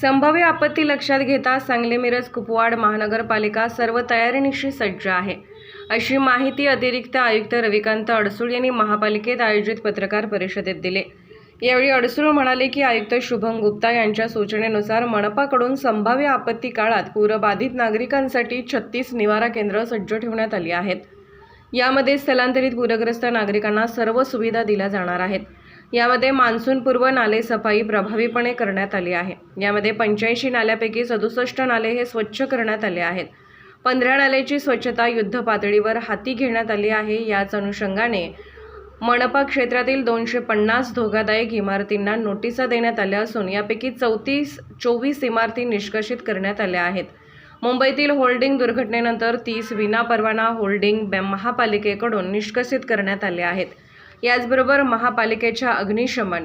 संभाव्य आपत्ती लक्षात घेता सांगली मिरज कुपवाड महानगरपालिका सर्व तयारीनिशी सज्ज आहे. अशी माहिती अतिरिक्त आयुक्त रविकांत अडसूळ यांनी महापालिकेत आयोजित पत्रकार परिषदेत दिली. यावेळी अडसूळ म्हणाले की आयुक्त शुभम गुप्ता यांच्या सूचनेनुसार मनपाकडून संभाव्य आपत्ती काळात पूरबाधित नागरिकांसाठी छत्तीस निवारा केंद्र सज्ज ठेवण्यात आली आहेत. यामध्ये स्थलांतरित पूरग्रस्त नागरिकांना सर्व सुविधा दिल्या जाणार आहेत. यामध्ये मान्सूनपूर्व नाले सफाई प्रभावीपणे करण्यात आली आहे. यामध्ये पंच्याऐंशी नाल्यापैकी सदुसष्ट नाले हे स्वच्छ करण्यात आले आहेत. पंधरा नाल्याची स्वच्छता युद्ध पातळीवर हाती घेण्यात आली आहे. याच अनुषंगाने मनपा क्षेत्रातील दोनशे पन्नास धोकादायक इमारतींना नोटिसा देण्यात आल्या असून यापैकी चौतीस चोवीस इमारती निष्कर्षित करण्यात आल्या आहेत. मुंबईतील होल्डिंग दुर्घटनेनंतर तीस विनापरवाना होल्डिंग महापालिकेकडून निष्कर्षित करण्यात आले आहेत. याचबरोबर महापालिकेच्या अग्निशमन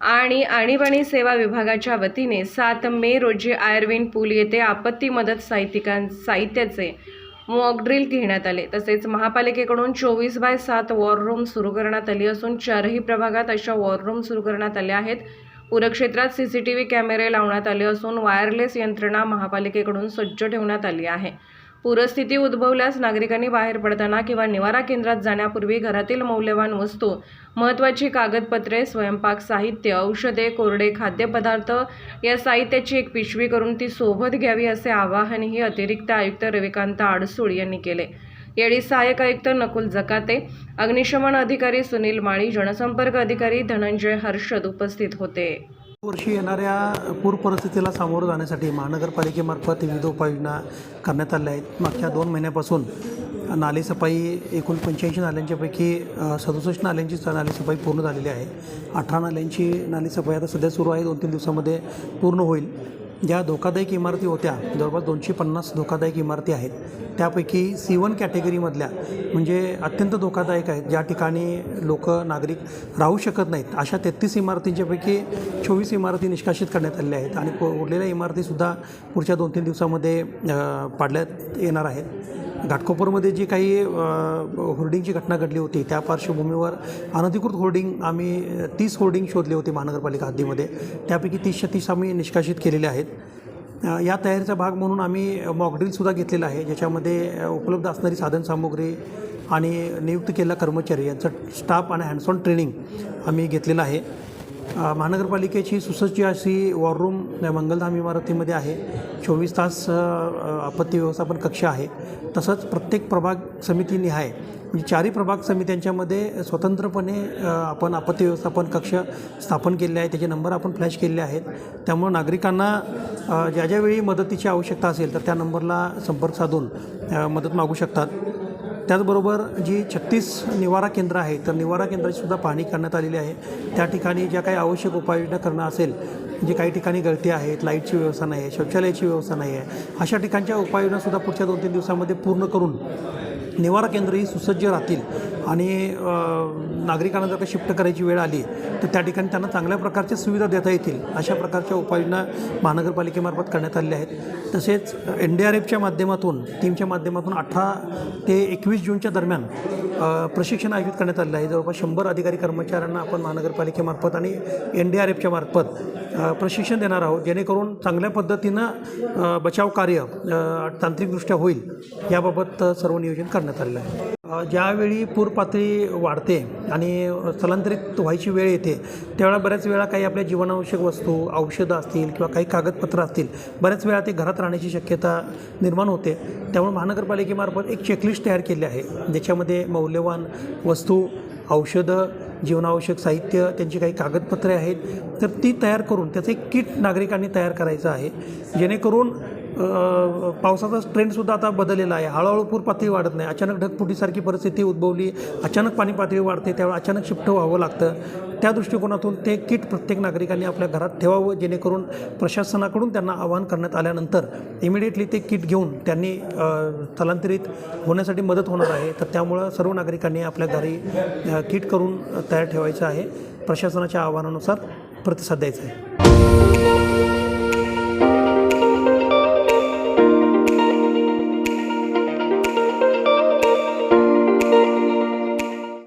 आणि आणीबाणी सेवा विभागाच्या वतीने सात मे रोजी आयर्विन पूल येथे आपत्ती मदत साहित्यिकां साहित्याचे मॉकड्रिल घेण्यात आले. तसेच महापालिकेकडून चोवीस बाय सात वॉर रूम सुरू करण्यात आली असून चारही प्रभागात अशा वॉर रूम सुरू करण्यात आल्या आहेत. पूरक्षेत्रात व्ही कॅमेरे लावण्यात आले असून वायरलेस यंत्रणा महापालिकेकडून सज्ज ठेवण्यात आली आहे. पूरस्थिती उद्भवल्यास नागरिकांनी बाहेर पडताना किंवा निवारा केंद्रात जाण्यापूर्वी घरातील मौल्यवान वस्तू महत्त्वाची कागदपत्रे स्वयंपाक साहित्य औषधे कोरडे खाद्यपदार्थ या साहित्याची एक पिशवी करून ती सोबत घ्यावी असे आवाहनही अतिरिक्त आयुक्त रविकांत आडसूळ यांनी केले. यावेळी सहाय्यक आयुक्त नकुल जकाते अग्निशमन अधिकारी सुनील माळी जनसंपर्क अधिकारी धनंजय हर्षद उपस्थित होते. वर्षी येणाऱ्या पूर परिस्थितीला सामोरं जाण्यासाठी महानगरपालिकेमार्फत विविध उपाययोजना करण्यात आल्या आहेत. मागच्या दोन महिन्यापासून नाली सफाई एकूण पंच्याऐंशी नाल्यांच्यापैकी सदुसष्ट नाल्यांची स- सफाई पूर्ण झालेली आहे. अठरा नाल्यांची नाली सफाई आता सध्या सुरू आहे. दोन तीन दिवसामध्ये पूर्ण होईल. ज्या धोकादायक इमारती होत्या जवळपास दोनशे पन्नास धोकादायक इमारती आहेत. त्यापैकी सी वन कॅटेगरीमधल्या म्हणजे अत्यंत धोकादायक आहेत ज्या ठिकाणी लोक नागरिक राहू शकत नाहीत. अशा तेहतीस इमारतींच्यापैकी चोवीस इमारती निष्कासित करण्यात आलेल्या आहेत आणि उरलेल्या इमारतीसुद्धा पुढच्या दोन तीन दिवसामध्ये पाडल्यात येणार आहेत. घाटकोपरमध्ये जी काही होर्डिंगची घटना घडली होती त्या पार्श्वभूमीवर अनधिकृत होर्डिंग आम्ही तीस होर्डिंग शोधले होते महानगरपालिका हद्दीमध्ये. त्यापैकी तीसशे तीस आम्ही निष्कासित केलेले आहेत. या तयारीचा भाग म्हणून आम्ही मॉकड्रिलसुद्धा घेतलेला आहे ज्याच्यामध्ये उपलब्ध असणारी साधनसामुग्री आणि नियुक्त केलेला कर्मचारी यांचं स्टाफ आणि हँडसॉन ट्रेनिंग आम्ही घेतलेलं आहे. महानगरपालिकेची सुसज्ज अशी वॉर रूम या मंगलधाम इमारतीमध्ये आहे. चोवीस तास आपत्ती व्यवस्थापन कक्ष आहे. तसंच प्रत्येक प्रभाग समितीनिहाय म्हणजे चारही प्रभाग समित्यांच्यामध्ये स्वतंत्रपणे आपण आपत्ती व्यवस्थापन कक्ष स्थापन केले आहे. त्याचे नंबर आपण फ्लॅश केले आहेत. त्यामुळं नागरिकांना ज्या ज्यावेळी मदतीची आवश्यकता असेल तर त्या नंबरला संपर्क साधून मदत मागू शकतात. त्याचबरोबर जी छत्तीस निवारा केंद्र आहे तर निवारा केंद्राची सुद्धा पाहणी करण्यात आलेली आहे. त्या ठिकाणी ज्या काही आवश्यक उपाययोजना करणं असेल जे काही ठिकाणी गळती आहेत लाईटची व्यवस्था नाही आहे शौचालयाची व्यवस्था नाही आहे अशा ठिकाणच्या उपाययोजनासुद्धा पुढच्या दोन तीन दिवसामध्ये पूर्ण करून निवारा केंद्र ही सुसज्ज राहतील. आणि नागरिकांना जर का शिफ्ट करायची वेळ आली तर त्या ठिकाणी त्यांना चांगल्या प्रकारच्या सुविधा देता येतील अशा प्रकारच्या उपाययोजना महानगरपालिकेमार्फत करण्यात आलेल्या आहेत. तसेच एन डी आर एफच्या माध्यमातून टीमच्या माध्यमातून अठरा ते एकवीस जूनच्या दरम्यान प्रशिक्षण आयोजित करण्यात आलेलं आहे. जवळपास शंभर अधिकारी कर्मचाऱ्यांना आपण महानगरपालिकेमार्फत आणि एन डी आर एफच्या मार्फत प्रशिक्षण देणार आहोत जेणेकरून चांगल्या पद्धतीनं बचाव कार्य तांत्रिकदृष्ट्या होईल याबाबत सर्व नियोजन करण्यात आलेलं आहे. ज्यावेळी पूर पातळी वाढते आणि स्थलांतरित व्हायची वेळ येते त्यावेळेला बऱ्याच वेळा काही आपल्या जीवनावश्यक वस्तू औषधं असतील किंवा काही कागदपत्रं असतील बऱ्याच वेळा ते घरात राहण्याची शक्यता निर्माण होते. त्यामुळे महानगरपालिकेमार्फत एक चेकलिस्ट तयार केली आहे ज्याच्यामध्ये मौल्यवान वस्तू औषधं जीवनावश्यक साहित्य त्यांची काही कागदपत्रे आहेत तर ती तयार करून त्याचं एक किट नागरिकांनी तयार करायचं आहे. जेणेकरून पावसाचा ट्रेंडसुद्धा आता बदललेला आहे. हळूहळू पूर पातळी वाढत नाही. अचानक ढगफुटीसारखी परिस्थिती उद्भवली. अचानक पाणी पातळी वाढते. त्यावेळी अचानक शिफ्ट व्हावं लागतं. त्या दृष्टिकोनातून ते किट प्रत्येक नागरिकांनी आपल्या घरात ठेवावं जेणेकरून प्रशासनाकडून त्यांना आवाहन करण्यात आल्यानंतर इमिडिएटली ते किट घेऊन त्यांनी स्थलांतरित होण्यासाठी मदत होणार आहे. तर त्यामुळं सर्व नागरिकांनी आपल्या घरी किट करून तयार ठेवायचं आहे. प्रशासनाच्या आवाहनानुसार प्रतिसाद द्यायचा आहे.